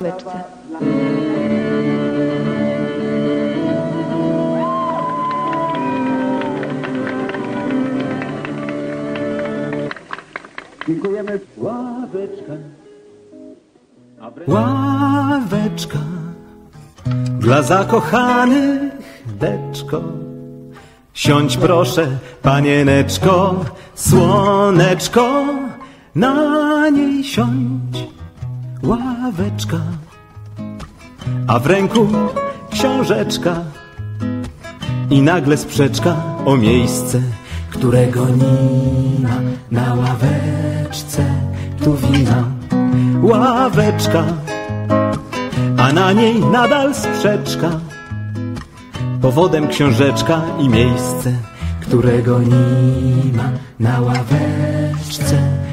ławeczce. Dziękujemy. Ławeczka. Ławeczka dla zakochanych deczko. Siądź proszę, panieneczko, słoneczko, na niej siądź. Ławeczka, a w ręku książeczka i nagle sprzeczka o miejsce, którego nie ma na ławeczce. Tu wina, ławeczka, a na niej nadal sprzeczka. Powodem książeczka i miejsce, którego nie ma na ławeczce.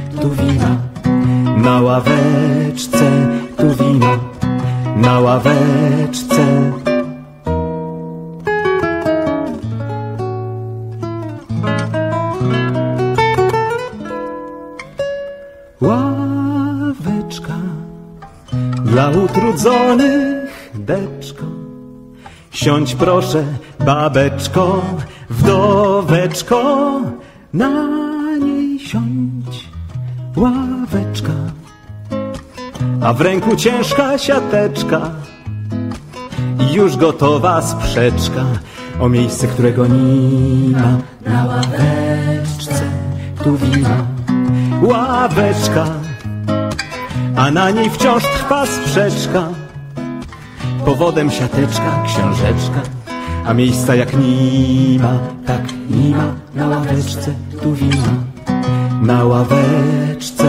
Ławeczce, tu wina, na ławeczce. Ławeczka dla utrudzonych deczko. Siądź proszę, babeczko, wdoweczko, na niej siądź. Ławeczka, a w ręku ciężka siateczka i już gotowa sprzeczka o miejsce, którego nie ma na ławeczce. Tu wina, ławeczka, a na niej wciąż trwa sprzeczka. Powodem siateczka, książeczka, a miejsca jak nie ma, tak nie ma na ławeczce, tu wina. Na ławeczce,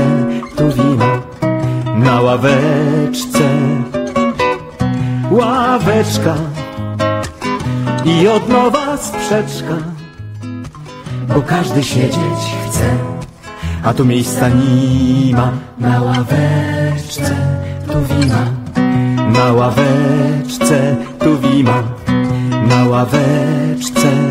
ławeczce. Ławeczka i od nowa sprzeczka, bo każdy siedzieć chce, a tu miejsca nie ma na ławeczce, tu wina. Na ławeczce, tu wina, na ławeczce.